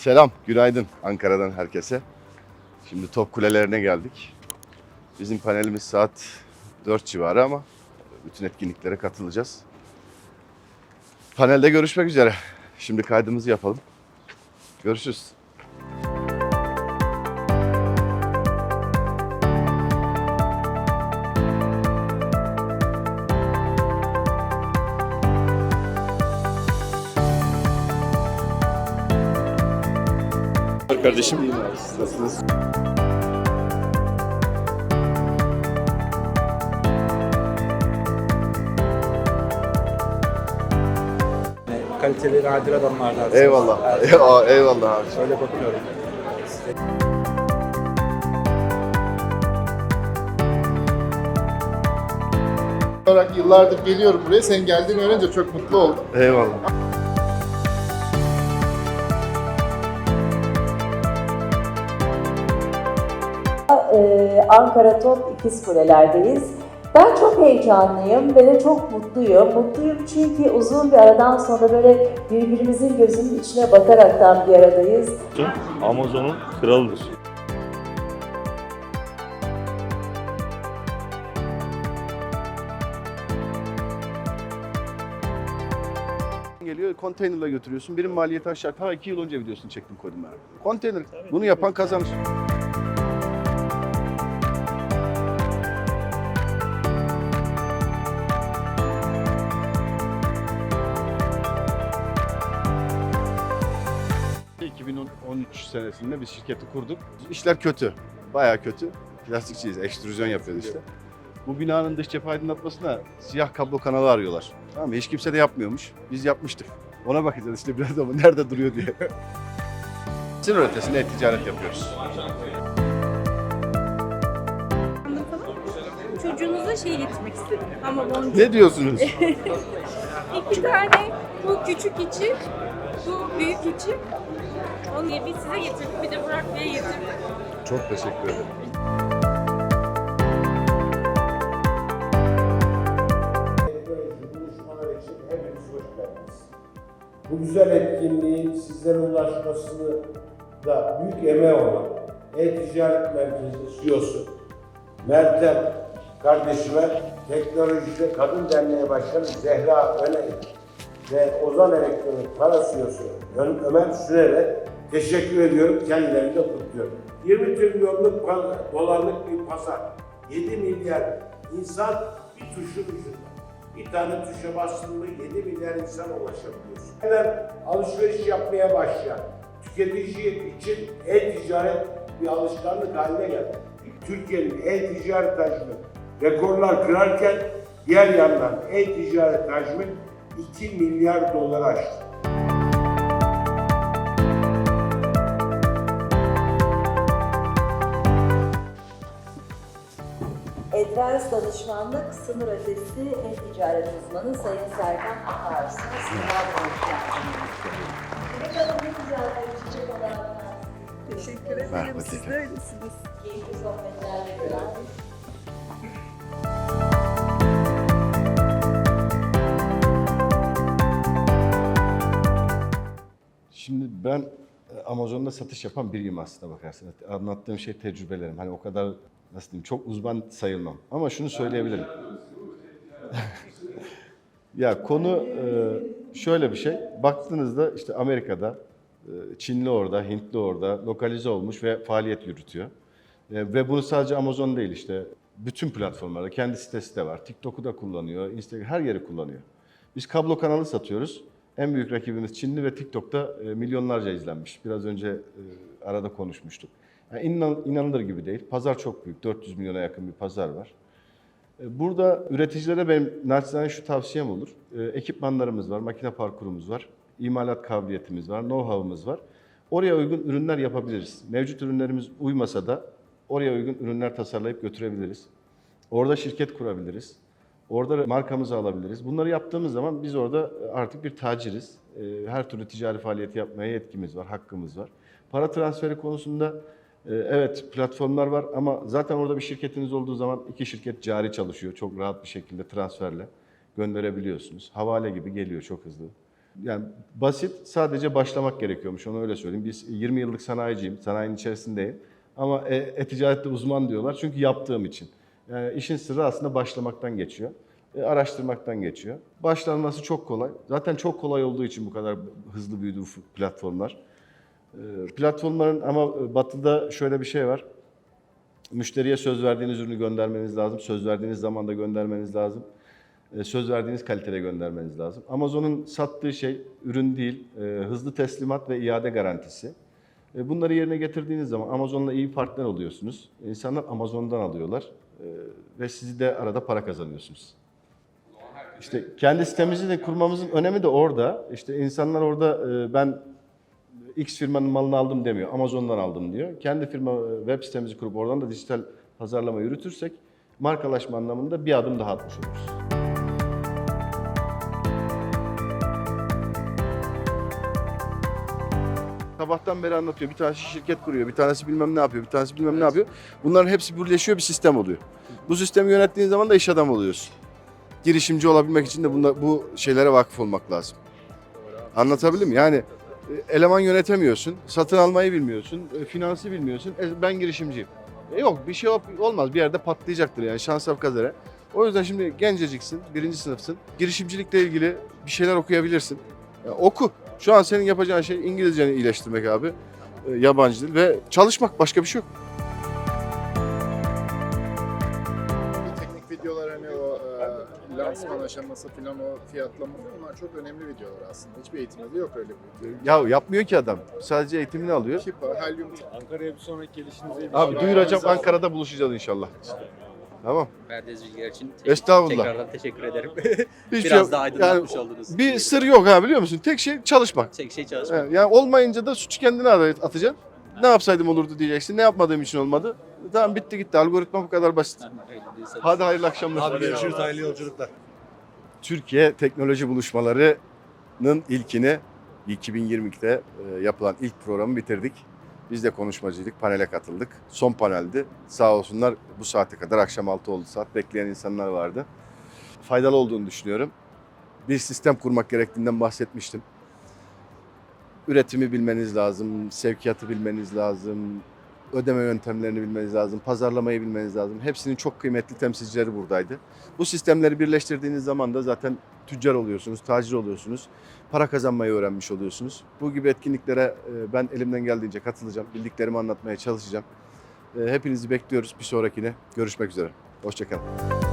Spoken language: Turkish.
Selam, günaydın Ankara'dan herkese. Şimdi top kulelerine geldik. Bizim panelimiz saat 4 civarı ama bütün etkinliklere katılacağız. Panelde görüşmek üzere. Şimdi kaydımızı yapalım. Görüşürüz. Kardeşim. Nasılsınız? kaliteli nadir adamlardan. Eyvallah. Eyvallah, eyvallah abi. Şöyle bakıyorum. olarak yıllardır geliyorum buraya. Sen geldiğini öğrenince çok mutlu oldum. Eyvallah. Ee, Ankara Top İkiz Kuleler'deyiz. Ben çok heyecanlıyım ve de çok mutluyum. Mutluyum çünkü uzun bir aradan sonra böyle birbirimizin gözünün içine bakaraktan bir aradayız. Amazon'un kralıdır. Geliyor konteynerla götürüyorsun. Benim maliyeti aşağı. Ha iki yıl önce videosunu çektim koydum ben. Konteyner. Bunu yapan kazanır. Senesinde biz şirketi kurduk. İşler kötü. Bayağı kötü. Plastikçiyiz. Ekstrüzyon yapıyoruz işte. Bu binanın dış cephe aydınlatmasına siyah kablo kanalı arıyorlar. Tamam mı? Hiç kimse de yapmıyormuş. Biz yapmıştık. Ona bakacağız işte biraz ama nerede duruyor diye. Sınır ötesinde e-ticaret yapıyoruz. Çocuğunuza şey getirmek istedim. Ama boncuk. Ne diyorsunuz? İki tane. Bu küçük içi, bu büyük içi. Onu bir size getirdim, bir de Burak Bey'e getirdim. Çok teşekkür ederim. Bu güzel etkinliğin sizlere ulaşmasını da büyük emeği olan E-Ticaret Merkezi CEO'su Meltem kardeşime Teknolojide Kadın Derneği Başkanı Zehra Öney ve Ozan Elektronik Para CEO'su Ömer Sürer'e teşekkür ediyorum. Kendilerini de kutluyorum. 20 trilyonluk dolarlık bir pazar. 7 milyar insan bir tuşun ucunda. Bir tane tuşa bastığında 7 milyar insan ulaşabiliyorsun. Hemen alışveriş yapmaya başlayan tüketici için e-ticaret bir alışkanlık haline geldi. Türkiye'nin e-ticaret hacmi rekorlar kırarken diğer yandan e-ticaret hacmi 2 milyar dolar aştı. Advance Danışmanlık Sınır Ötesi E-Ticaret Uzmanı Sayın Serkan Akarsın. Teşekkür ederim. Merhaba Siz de öylesiniz. Keyifli sohbetlerle gören. Şimdi ben Amazon'da satış yapan biriyim aslında bakarsanız. Anlattığım şey tecrübelerim. Hani o kadar nasıl diyeyim çok uzman sayılmam. Ama şunu söyleyebilirim. ya konu e, şöyle bir şey. Baktığınızda işte Amerika'da e, Çinli orada, Hintli orada lokalize olmuş ve faaliyet yürütüyor. E, Ve bunu sadece Amazon değil işte bütün platformlarda kendi sitesi de var. TikTok'u da kullanıyor, Instagram her yeri kullanıyor. Biz kablo kanalı satıyoruz. En büyük rakibimiz Çinli ve TikTok'ta e, milyonlarca izlenmiş. Biraz önce e, arada konuşmuştuk. Yani inan, gibi değil. Pazar çok büyük. 400 milyona yakın bir pazar var. E, Burada üreticilere benim naçizane şu tavsiyem olur. Ekipmanlarımız var, makine parkurumuz var, imalat kabiliyetimiz var, know-how'ımız var. Oraya uygun ürünler yapabiliriz. Mevcut ürünlerimiz uymasa da oraya uygun ürünler tasarlayıp götürebiliriz. Orada şirket kurabiliriz. Orada markamızı alabiliriz. Bunları yaptığımız zaman biz orada artık bir taciriz. E, Her türlü ticari faaliyet yapmaya yetkimiz var, hakkımız var. Para transferi konusunda e, evet platformlar var ama zaten orada bir şirketiniz olduğu zaman iki şirket cari çalışıyor. Çok rahat bir şekilde transferle gönderebiliyorsunuz. Havale gibi geliyor çok hızlı. Yani basit, sadece başlamak gerekiyormuş. Onu öyle söyleyeyim. Biz 20 yıllık sanayiciyim, sanayinin içerisindeyim. Ama e, e-ticarette uzman diyorlar çünkü yaptığım için. Yani işin sırrı aslında başlamaktan geçiyor. E, araştırmaktan geçiyor. Başlanması çok kolay. Zaten çok kolay olduğu için bu kadar hızlı büyüdü platformlar. E, platformların ama batıda şöyle bir şey var. Müşteriye söz verdiğiniz ürünü göndermeniz lazım. Söz verdiğiniz zamanda göndermeniz lazım. E, Söz verdiğiniz kalitede göndermeniz lazım. Amazon'un sattığı şey ürün değil, e, hızlı teslimat ve iade garantisi. E, Bunları yerine getirdiğiniz zaman Amazon'la iyi partner oluyorsunuz. İnsanlar Amazon'dan alıyorlar e, ve sizi de arada para kazanıyorsunuz. İşte kendi sitemizi de kurmamızın önemi de orada. İşte insanlar orada e, ben X firmanın malını aldım demiyor. Amazon'dan aldım diyor. Kendi firma web sitemizi kurup oradan da dijital pazarlama yürütürsek markalaşma anlamında bir adım daha atmış oluruz. Sabahtan beri anlatıyor. Bir tanesi şirket kuruyor, bir tanesi bilmem ne yapıyor, bir tanesi bilmem ne yapıyor. Bunların hepsi birleşiyor bir sistem oluyor. Bu sistemi yönettiğin zaman da iş adamı oluyorsun. Girişimci olabilmek için de bunda, bu şeylere vakıf olmak lazım. Anlatabildim mi? Yani e, eleman yönetemiyorsun, satın almayı bilmiyorsun, e, finansı bilmiyorsun. E, ben girişimciyim. E, yok bir şey ol- olmaz. Bir yerde patlayacaktır yani şansa kazara. O yüzden şimdi genceciksin, birinci sınıfsın. Girişimcilikle ilgili bir şeyler okuyabilirsin. Ya oku. Şu an senin yapacağın şey İngilizceni iyileştirmek abi. E, yabancı dil ve çalışmak başka bir şey yok. Teknik videolar hani o e, lansman aşaması falan o fiyatlama bunlar çok önemli videolar aslında. Hiçbir eğitimde de yok öyle bir video. Ya yapmıyor ki adam. Sadece eğitimini alıyor. Kipa, helyum Ankara'ya bir sonraki gelişinize Abi duyuracağım Ankara'da buluşacağız inşallah. Tamam. Verdiğiniz bilgiler için te- Estağfurullah. tekrardan teşekkür ederim. Hiç Biraz yok. daha aydınlatmış Yani oldunuz. Bir sır yok ha biliyor musun? Tek şey çalışmak. Tek şey çalışmak. Evet, yani olmayınca da suçu kendine ara- atacaksın. Ne yapsaydım olurdu diyeceksin. Ne yapmadığım için olmadı. Tamam bitti gitti. Algoritma bu kadar basit. Öyle. Hadi hayırlı akşamlar. Abi görüşürüz hayırlı yolculuklar. Türkiye teknoloji buluşmalarının ilkini 2022'de e, yapılan ilk programı bitirdik. Biz de konuşmacıydık, panele katıldık. Son paneldi. Sağ olsunlar bu saate kadar akşam 6 oldu saat bekleyen insanlar vardı. Faydalı olduğunu düşünüyorum. Bir sistem kurmak gerektiğinden bahsetmiştim. Üretimi bilmeniz lazım, sevkiyatı bilmeniz lazım, ödeme yöntemlerini bilmeniz lazım, pazarlamayı bilmeniz lazım. Hepsinin çok kıymetli temsilcileri buradaydı. Bu sistemleri birleştirdiğiniz zaman da zaten tüccar oluyorsunuz, tacir oluyorsunuz. Para kazanmayı öğrenmiş oluyorsunuz. Bu gibi etkinliklere e, ben elimden geldiğince katılacağım. Bildiklerimi anlatmaya çalışacağım. E, Hepinizi bekliyoruz bir sonrakine. Görüşmek üzere. Hoşçakalın.